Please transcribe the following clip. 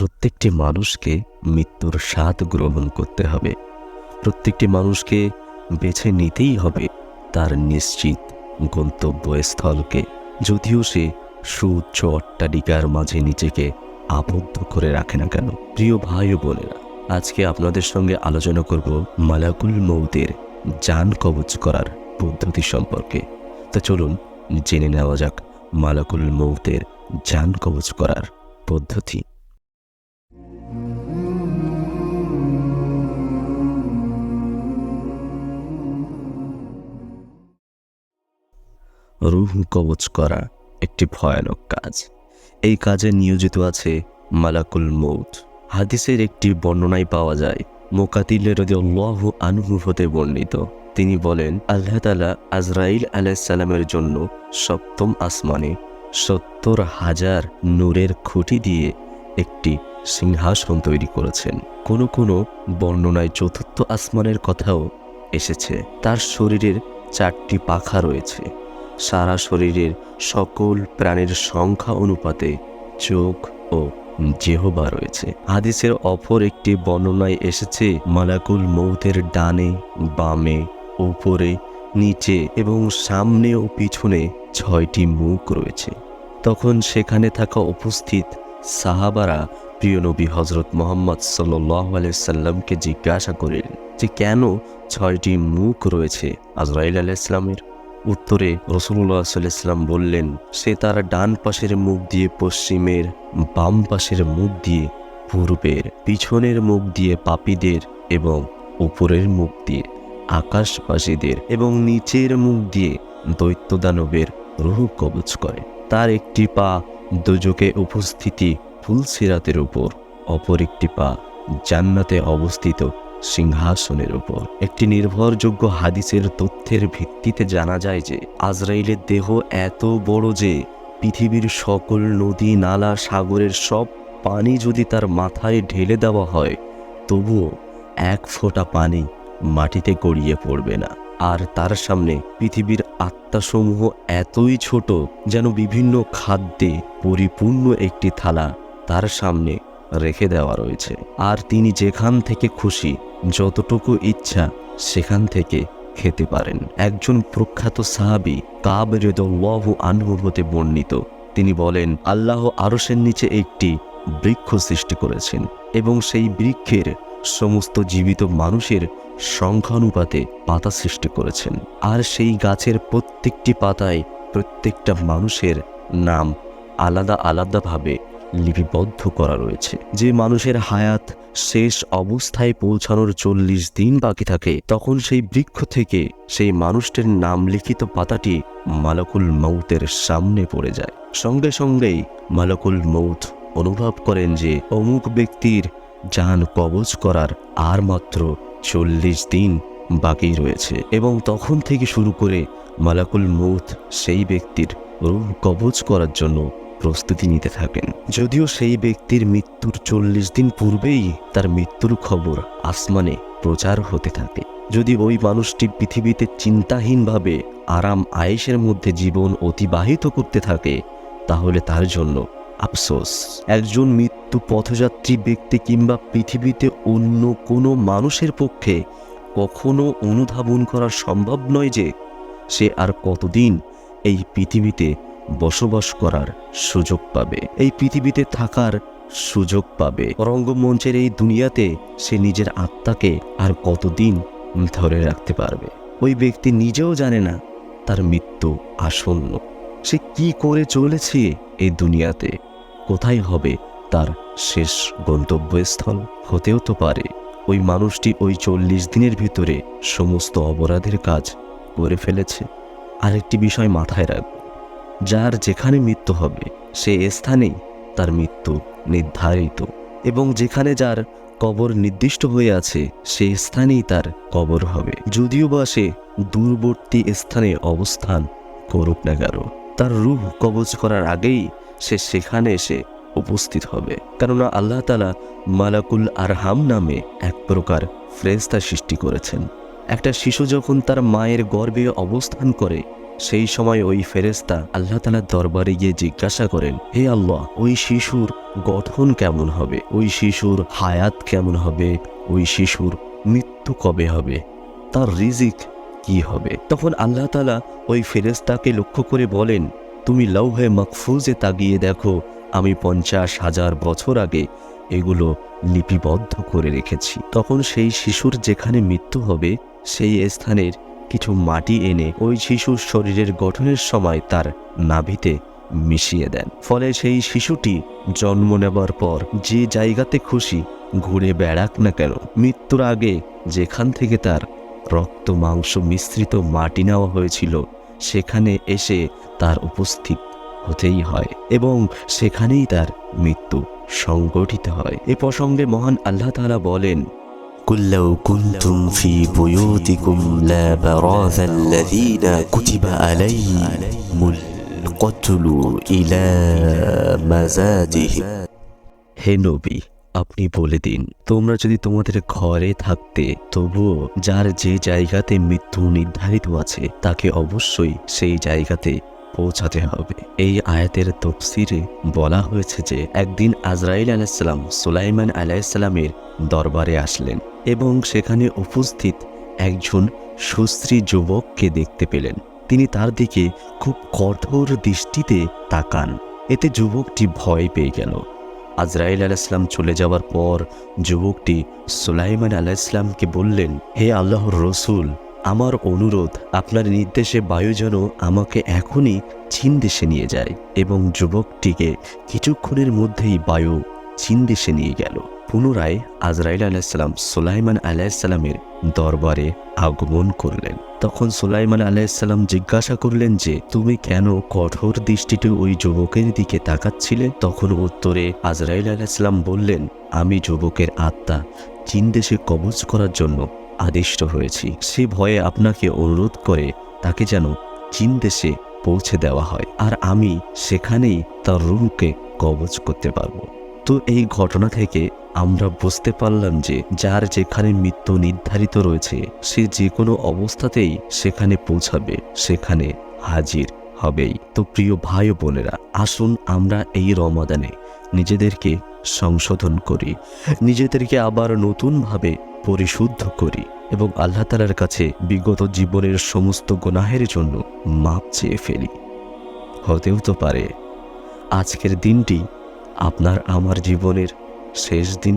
প্রত্যেকটি মানুষকে মৃত্যুর স্বাদ গ্রহণ করতে হবে। প্রত্যেকটি মানুষকে বেছে নিতেই হবে তার নিশ্চিত গন্তব্যস্থলকে। যদিও সে সুউচ্চ অট্টালিকার মাঝে নিজেকে আবদ্ধ করে রাখে না কেন। প্রিয় ভাই ও বোনেরা, আজকে আপনাদের সঙ্গে আলোচনা করব মালাকুল মৌতের যান কবচ করার পদ্ধতি সম্পর্কে। তো চলুন জেনে নেওয়া যাক মালাকুল মৌতের যান কবচ করার পদ্ধতি। রুহ কবচ করা একটি ভয়ানক কাজ। এই কাজে নিয়োজিত আছে মালাকুল মৌত হাদিসের একটি বর্ণনায় পাওয়া যায় মোকাতিলের লহ আনহু হতে বর্ণিত। তিনি বলেন, আল্লাহ তালা আজরাইল আলাইসাল্লামের জন্য সপ্তম আসমানে সত্তর হাজার নূরের খুঁটি দিয়ে একটি সিংহাসন তৈরি করেছেন। কোনো কোনো বর্ণনায় চতুর্থ আসমানের কথাও এসেছে। তার শরীরের চারটি পাখা রয়েছে। সারা শরীরের সকল প্রাণের সংখ্যা অনুপাতে চোখ ও জেহবা রয়েছে। হাদিসের অপর একটি বর্ণনায় এসেছে, মালাকুল মৌতের ডানে, বামে, উপরে, নিচে এবং সামনে ও পিছনে ছয়টি মুখ রয়েছে। তখন সেখানে থাকা উপস্থিত সাহাবারা প্রিয় নবী হজরত মোহাম্মদ সাল্লামকে জিজ্ঞাসা করিলেন যে, কেন ছয়টি মুখ রয়েছে আজরাইল আলাইসলামের উত্তরে রসুল্লাহ সাল্লাম বললেন, সে তার ডান পাশের মুখ দিয়ে পশ্চিমের বাম পাশের মুখ দিয়ে পূর্বের পিছনের মুখ দিয়ে পাপীদের এবং উপরের মুখ দিয়ে আকাশবাসীদের এবং নিচের মুখ দিয়ে দৈত্য দানবের রুহ কবচ করে। তার একটি পা দুযোগে উপস্থিতি ফুলসিরাতের উপর, অপর একটি পা জান্নাতে অবস্থিত সিংহাসনের উপর। একটি নির্ভরযোগ্য হাদিসের তথ্যের ভিত্তিতে জানা যায় যে, আজরাইলের দেহ এত বড় যে, পৃথিবীর সকল নদী, নালা, সাগরের সব পানি যদি তার মাথায় ঢেলে দেওয়া হয়, তবুও এক ফোঁটা পানি মাটিতে গড়িয়ে পড়বে না। আর তার সামনে পৃথিবীর আত্মাসমূহ এতই ছোট যেন বিভিন্ন খাদ্যে পরিপূর্ণ একটি থালা তার সামনে রেখে দেওয়া রয়েছে। আর তিনি যেখান থেকে খুশি, যতটুকু ইচ্ছা, সেখান থেকে খেতে পারেন। একজন প্রখ্যাত সাহাবি কাব আনহু হতে বর্ণিত। তিনি বলেন, আল্লাহ আরসের নিচে একটি বৃক্ষ সৃষ্টি করেছেন এবং সেই বৃক্ষের সমস্ত জীবিত মানুষের সংখ্যানুপাতে পাতা সৃষ্টি করেছেন। আর সেই গাছের প্রত্যেকটি পাতায় প্রত্যেকটা মানুষের নাম আলাদা আলাদাভাবে লিপিবদ্ধ করা রয়েছে। যে মানুষের হায়াত শেষ অবস্থায় পৌঁছানোর চল্লিশ দিন বাকি থাকে, তখন সেই বৃক্ষ থেকে সেই মানুষটির নাম লিখিত পাতাটি মালাকুল মৌতের সামনে পড়ে যায়। সঙ্গে সঙ্গেই মালাকুল মৌত অনুভব করেন যে অমুক ব্যক্তির যান কবচ করার আর মাত্র চল্লিশ দিন বাকি রয়েছে এবং তখন থেকে শুরু করে মালাকুল মৌত সেই ব্যক্তির রূহ কবচ করার জন্য প্রস্তুতি নিতে থাকেন। যদিও সেই ব্যক্তির মৃত্যুর চল্লিশ দিন পূর্বেই তার মৃত্যুর খবর আসমানে প্রচার হতে থাকে। যদি ওই মানুষটি পৃথিবীতে চিন্তাহীনভাবে আরাম আয়েসের মধ্যে জীবন অতিবাহিত করতে থাকে, তাহলে তার জন্য আফসোস। একজন মৃত্যু পথযাত্রী ব্যক্তি কিংবা পৃথিবীতে অন্য কোনো মানুষের পক্ষে কখনো অনুধাবন করা সম্ভব নয় যে সে আর কতদিন এই পৃথিবীতে বসবাস করার সুযোগ পাবে। এই পৃথিবীতে থাকার সুযোগ পাবে। রঙ্গমঞ্চের এই দুনিয়াতে সে নিজের আত্মাকে আর কতদিন ধরে রাখতে পারবে? ওই ব্যক্তি নিজেও জানে না তার মৃত্যু আসন্ন। সে কি করে চলেছে এই দুনিয়াতে? কোথায় হবে তার শেষ গন্তব্যস্থল? হতেও তো পারে। ওই মানুষটি ওই চল্লিশ দিনের ভিতরে সমস্ত অপরাধের কাজ করে ফেলেছে। আরেকটি বিষয় মাথায় রাখবে। যার যেখানে মৃত্যু হবে, সে স্থানেই তার মৃত্যু নির্ধারিত। এবং যেখানে যার কবর নির্দিষ্ট হয়ে আছে, সে স্থানেই তার কবর হবে। যদিও বা সে দূরবর্তী স্থানে অবস্থান করুক না কেন, তার রূহ কবজ করার আগেই সে সেখানে এসে উপস্থিত হবে। কেননা আল্লাহ তালা মালাকুল আরহাম নামে এক প্রকার ফ্রেস্তা সৃষ্টি করেছেন। একটা শিশু যখন তার মায়ের গর্ভে অবস্থান করে সেই সময় ওই ফেরেস্তা আল্লাহ তালার দরবারে গিয়ে জিজ্ঞাসা করেন, হে আল্লাহ, ওই শিশুর গঠন কেমন হবে? ওই শিশুর হায়াত কেমন হবে? ওই শিশুর মৃত্যু কবে হবে? তার রিজিক কি হবে? তখন আল্লাহ তালা ওই ফেরেস্তাকে লক্ষ্য করে বলেন, তুমি লৌহে মকফুজে তাগিয়ে দেখো, আমি পঞ্চাশ হাজার বছর আগে এগুলো লিপিবদ্ধ করে রেখেছি। তখন সেই শিশুর যেখানে মৃত্যু হবে, সেই স্থানের কিছু মাটি এনে ওই শিশুর শরীরের গঠনের সময় তার নাভিতে মিশিয়ে দেন। ফলে সেই শিশুটি জন্ম নেবার পর যে জায়গাতে খুশি ঘুরে বেড়াক না কেন, মৃত্যুর আগে যেখান থেকে তার রক্ত, মাংস মিশ্রিত মাটি নেওয়া হয়েছিল, সেখানে এসে তার উপস্থিত হতেই হয় এবং সেখানেই তার মৃত্যু সংগঠিত হয়। এ প্রসঙ্গে মহান আল্লাহ তাআলা বলেন قل لو كنتم في بيوتكم لا براز الذين كتب عليهم القتل إلى مزاجهم হে নবী আপনি বলে দিন তোমরা যদি তোমাদের ঘরে থাকতে তবুও যার যে জায়গাতে মৃত্যু নির্ধারিত আছে তাকে অবশ্যই সেই জায়গাতে পৌঁছাতে হবে এই আয়াতের তফসিরে বলা হয়েছে যে একদিন আজরাইল আলাইসাল্লাম সুলাইমান আলাইসাল্লামের দরবারে আসলেন এবং সেখানে উপস্থিত একজন সুশ্রী যুবককে দেখতে পেলেন। তিনি তার দিকে খুব কঠোর দৃষ্টিতে তাকান। এতে যুবকটি ভয় পেয়ে গেল। আজরাইল আলাইসলাম চলে যাওয়ার পর যুবকটি সুলাইমান আলাইসলামকে বললেন, হে আল্লাহর রসুল, আমার অনুরোধ, আপনার নির্দেশে বায়ু যেন আমাকে এখনই চীন দেশে নিয়ে যায়। এবং যুবকটিকে কিছুক্ষণের মধ্যেই বায়ু চীন দেশে নিয়ে গেল। পুনরায় আজরাইল আলাইসাল্লাম সুলাইমান আলাইসাল্লামের দরবারে আগমন করলেন। তখন সুলাইমান আলাইসাল্লাম জিজ্ঞাসা করলেন যে, তুমি কেন কঠোর দৃষ্টিতে ওই যুবকের দিকে তাকাচ্ছিলে? তখন উত্তরে আজরাইল আলাইসাল্লাম বললেন, আমি যুবকের আত্মা। চীন দেশে কবজ করার জন্য আদিষ্ট হয়েছি। সে ভয়ে আপনাকে অনুরোধ করে তাকে যেন চীন দেশে পৌঁছে দেওয়া হয় আর আমি সেখানেই তার রুহকে কবজ করতে পারব। তো এই ঘটনা থেকে আমরা বুঝতে পারলাম যে যার যেখানে মৃত্যু নির্ধারিত রয়েছে, সে যে কোনো অবস্থাতেই সেখানে পৌঁছাবে, সেখানে হাজির হবেই। তো প্রিয় ভাই বোনেরা, আসুন আমরা এই রমাদানে নিজেদেরকে সংশোধন করি, নিজেদেরকে আবার নতুনভাবে পরিশুদ্ধ করি এবং আল্লাহ তালার কাছে বিগত জীবনের সমস্ত গুনাহের জন্য মাপ চেয়ে ফেলি। হতেও তো পারে, আজকের দিনটি আপনার, আমার জীবনের শেষ দিন